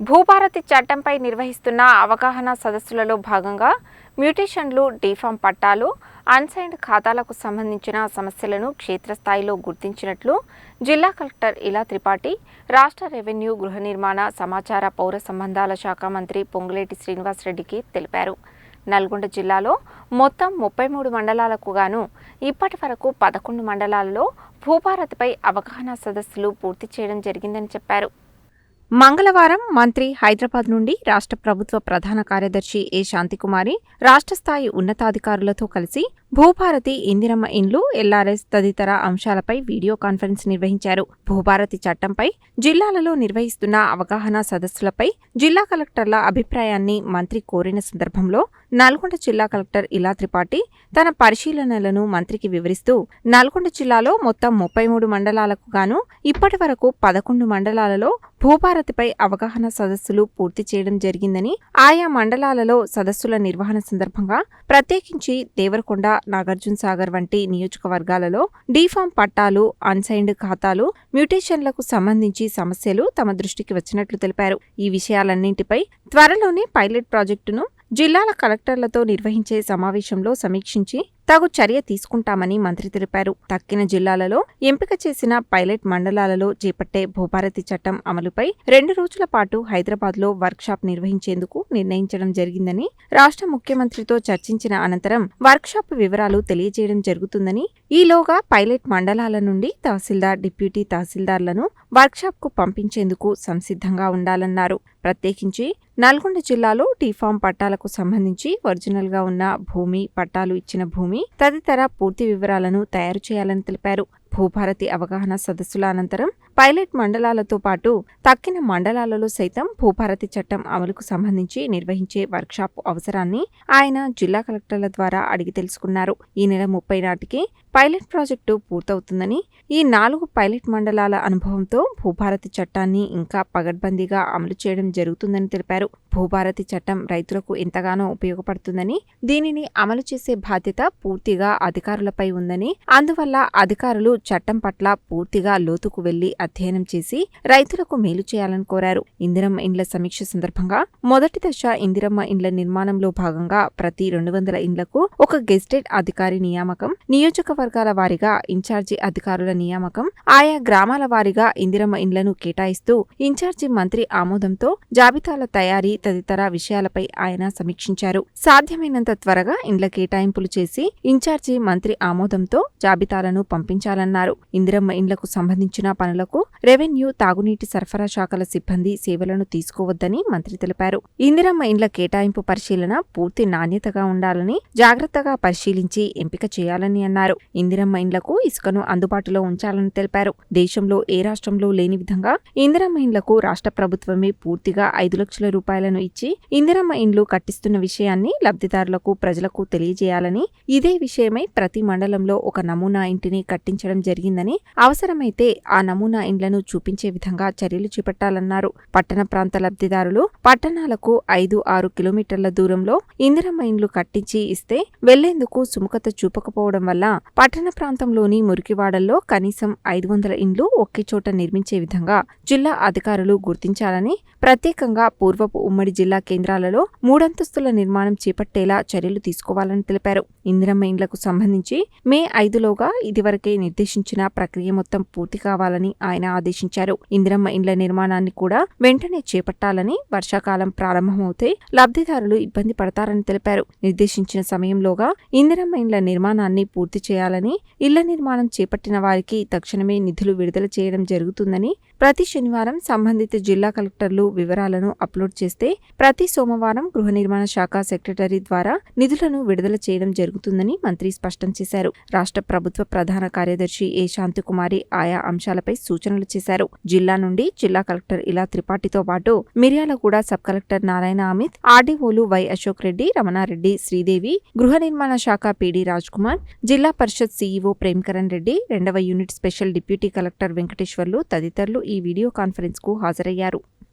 భూభారతి చట్టంపై నిర్వహిస్తున్న అవగాహన సదస్సులలో భాగంగా మ్యూటేషన్లు డీఫామ్ పట్టాలు అన్సైన్డ్ ఖాతాలకు సంబంధించిన సమస్యలను క్షేత్రస్థాయిలో గుర్తించినట్లు జిల్లా కలెక్టర్ ఇలా త్రిపాఠి రాష్ట్ర రెవెన్యూ గృహ నిర్మాణ సమాచార పౌర సంబంధాల శాఖ మంత్రి పొంగులేటి శ్రీనివాసరెడ్డికి తెలిపారు. నల్గొండ జిల్లాలో మొత్తం ముప్పై మూడు మండలాలకు గాను ఇప్పటి వరకు పదకొండు మండలాలలో భూభారతిపై అవగాహన సదస్సులు పూర్తి చేయడం జరిగిందని చెప్పారు. మంగళవారం మంత్రి హైదరాబాద్ నుండి రాష్ట్ర ప్రభుత్వ ప్రధాన కార్యదర్శి ఏ. శాంతికుమారి రాష్ట్ర స్థాయి ఉన్నతాధికారులతో కలిసి భూభారతి ఇందిరమ్మ ఇండ్లు ఎల్ఆర్ఎస్ తదితర అంశాలపై వీడియో కాన్ఫరెన్స్ నిర్వహించారు. భూభారతి చట్టంపై జిల్లాలలో నిర్వహిస్తున్న అవగాహన సదస్సులపై జిల్లా కలెక్టర్ల అభిప్రాయాన్ని మంత్రి కోరిన సందర్భంలో నల్గొండ జిల్లా కలెక్టర్ ఇలా త్రిపాఠి తన పరిశీలనలను మంత్రికి వివరిస్తూ నల్గొండ జిల్లాలో మొత్తం ముప్పై మూడు మండలాలకు గాను ఇప్పటి వరకు పదకొండు మండలాలలో భూభారతిపై అవగాహన సదస్సులు పూర్తి చేయడం జరిగిందని ఆయా మండలాలలో సదస్సుల నిర్వహణ సందర్భంగా ప్రత్యేకించి దేవరకొండ నాగార్జున సాగర్ వంటి నియోజకవర్గాలలో డీఫామ్ పట్టాలు అన్సైన్డ్ ఖాతాలు మ్యూటేషన్లకు సంబంధించి సమస్యలు తమ దృష్టికి వచ్చినట్లు తెలిపారు. ఈ విషయాలన్నింటిపై త్వరలోనే పైలట్ ప్రాజెక్టును జిల్లాల కలెక్టర్లతో నిర్వహించే సమావేశంలో సమీక్షించి తగు చర్య తీసుకుంటామని మంత్రి తెలిపారు. తక్కిన జిల్లాలలో ఎంపిక చేసిన పైలట్ మండలాలలో చేపట్టే భూభారతి చట్టం అమలుపై రెండు రోజుల పాటు హైదరాబాద్లో వర్క్షాప్ నిర్వహించేందుకు నిర్ణయించడం జరిగిందని రాష్ట్ర ముఖ్యమంత్రితో చర్చించిన అనంతరం వర్క్షాప్ వివరాలు తెలియజేయడం జరుగుతుందని ఈలోగా పైలట్ మండలాల నుండి తహసీల్దార్ డిప్యూటీ తహసీల్దార్లను వర్క్షాప్కు పంపించేందుకు సంసిద్ధంగా ఉండాలన్నారు. ప్రత్యేకించి నల్గొండ జిల్లాలో టీఫామ్ పట్టాలకు సంబంధించి ఒరిజినల్గా ఉన్న భూమి పట్టాలు ఇచ్చిన భూమి తదితర పూర్తి వివరాలను తయారు చేయాలని తెలిపారు. భూభారతి అవగాహన సదస్సుల అనంతరం పైలట్ మండలాలతో పాటు తక్కిన మండలాలలో సైతం భూభారతి చట్టం అమలుకు సంబంధించి నిర్వహించే వర్క్షాప్ అవసరాన్ని ఆయన జిల్లా కలెక్టర్ల ద్వారా అడిగి తెలుసుకున్నారు. ఈ నెల ముప్పై నాటికి పైలట్ ప్రాజెక్టు పూర్తవుతుందని ఈ నాలుగు పైలట్ మండలాల అనుభవంతో భూభారతి చట్టాన్ని ఇంకా పగడ్బందీగా అమలు చేయడం జరుగుతుందని తెలిపారు. భూభారతి చట్టం రైతులకు ఎంతగానో ఉపయోగపడుతుందని దీనిని అమలు చేసే బాధ్యత పూర్తిగా అధికారులపై ఉందని అందువల్ల అధికారులు చట్టం పట్ల పూర్తిగా లోతుకు వెళ్ళి అధ్యయనం చేసి రైతులకు మేలు చేయాలని కోరారు. ఇందిరమ్మ ఇండ్ల సమీక్ష సందర్భంగా మొదటి దశ ఇందిరమ్మ ఇండ్ల నిర్మాణంలో భాగంగా ప్రతి రెండు వందల ఇండ్లకు ఒక గెజిటెడ్ అధికారి నియామకం నియోజకవర్గాల వారీగా ఇన్ఛార్జి అధికారుల నియామకం ఆయా గ్రామాల వారీగా ఇందిరమ్మ ఇండ్లను కేటాయిస్తూ ఇన్ఛార్జి మంత్రి ఆమోదంతో జాబితాల తయారీ తదితర విషయాలపై ఆయన సమీక్షించారు. సాధ్యమైనంత త్వరగా ఇండ్ల కేటాయింపులు చేసి ఇన్ఛార్జి మంత్రి ఆమోదంతో జాబితాలను పంపించాలన్నారు. ఇందిరమ్మ ఇండ్లకు సంబంధించిన పనులకు రెవెన్యూ తాగునీటి సరఫరా శాఖల సిబ్బంది సేవలను తీసుకోవద్దని మంత్రి తెలిపారు. ఇందిరమ్మ ఇండ్ల కేటాయింపు పరిశీలన పూర్తి నాణ్యతగా ఉండాలని జాగ్రత్తగా పరిశీలించి ఎంపిక చేయాలని అన్నారు. ఇందిరమ్మ ఇండ్లకు ఇసుకను అందుబాటులో ఉంచాలని తెలిపారు. దేశంలో ఏ రాష్ట్రంలో లేని విధంగా ఇందిరమ్మ ఇండ్లకు రాష్ట్ర ప్రభుత్వమే పూర్తిగా ఐదు లక్షల రూపాయలను ఇచ్చి ఇందిరమ్మ ఇండ్లు కట్టిస్తున్న విషయాన్ని లబ్ధిదారులకు ప్రజలకు తెలియజేయాలని ఇదే విషయమై ప్రతి మండలంలో ఒక నమూనా ఇంటిని కట్టించడం జరిగిందని అవసరమైతే ఆ నమూనా ఇండ్లను చూపించే విధంగా చర్యలు చేపట్టాలన్నారు. పట్టణ ప్రాంత లబ్ధిదారులు పట్టణాలకు ఐదు ఆరు కిలోమీటర్ల దూరంలో ఇందిరమ్మ ఇండ్లు కట్టించి ఇస్తే వెళ్ళేందుకు సుముఖత చూపకపోవడం వల్ల పట్టణ ప్రాంతంలోని మురికివాడల్లో కనీసం ఐదు వందల ఇండ్లు ఒకే చోట నిర్మించే విధంగా జిల్లా అధికారులు గుర్తించాలని ప్రత్యేకంగా పూర్వపు ఉమ్మడి జిల్లా కేంద్రాలలో మూడంతస్తుల నిర్మాణం చేపట్టేలా చర్యలు తీసుకోవాలని తెలిపారు. ఇందిరమ్మ ఇండ్లకు సంబంధించి మే ఐదులోగా ఇదివరకే నిర్దేశించిన ప్రక్రియ మొత్తం పూర్తి కావాలని ఆయన ఆదేశించారు. ఇందిరమ్మ ఇండ్ల నిర్మాణాన్ని కూడా వెంటనే చేపట్టాలని వర్షాకాలం ప్రారంభమవుతే లబ్ధిదారులు ఇబ్బంది పడతారని తెలిపారు. నిర్దేశించిన సమయంలోగా ఇందిరమ్మ ఇండ్ల నిర్మాణాన్ని పూర్తి చేయాలని ఇళ్ళ నిర్మాణం చేపట్టిన వారికి తక్షణమే నిధులు విడుదల చేయడం జరుగుతుందని ప్రతి శనివారం సంబంధిత జిల్లా కలెక్టర్లు వివరాలను అప్లోడ్ చేస్తే ప్రతి సోమవారం గృహ నిర్మాణ శాఖ సెక్రటరీ ద్వారా నిధులను విడుదల చేయడం జరుగుతుందని మంత్రి స్పష్టం చేశారు. రాష్ట్ర ప్రభుత్వ ప్రధాన కార్యదర్శి ఏ శాంతికుమారి ఆయా అంశాలపై సూచనలు చేశారు. జిల్లా నుండి జిల్లా కలెక్టర్ ఇలా త్రిపాఠితో పాటు మిర్యాలగూడ సబ్ కలెక్టర్ నారాయణ అమిత్ ఆర్డీఓలు వై అశోక్ రెడ్డి రమణారెడ్డి శ్రీదేవి గృహ నిర్మాణ శాఖ పీడీ కుమార్ జిల్లా పరిషత్ సీఈఓ ప్రేమ్కరణ్ రెడ్డి రెండవ unit special deputy collector Venkateswarlu తదితరులు ఈ వీడియో కాన్ఫరెన్స్కు హాజరయ్యారు.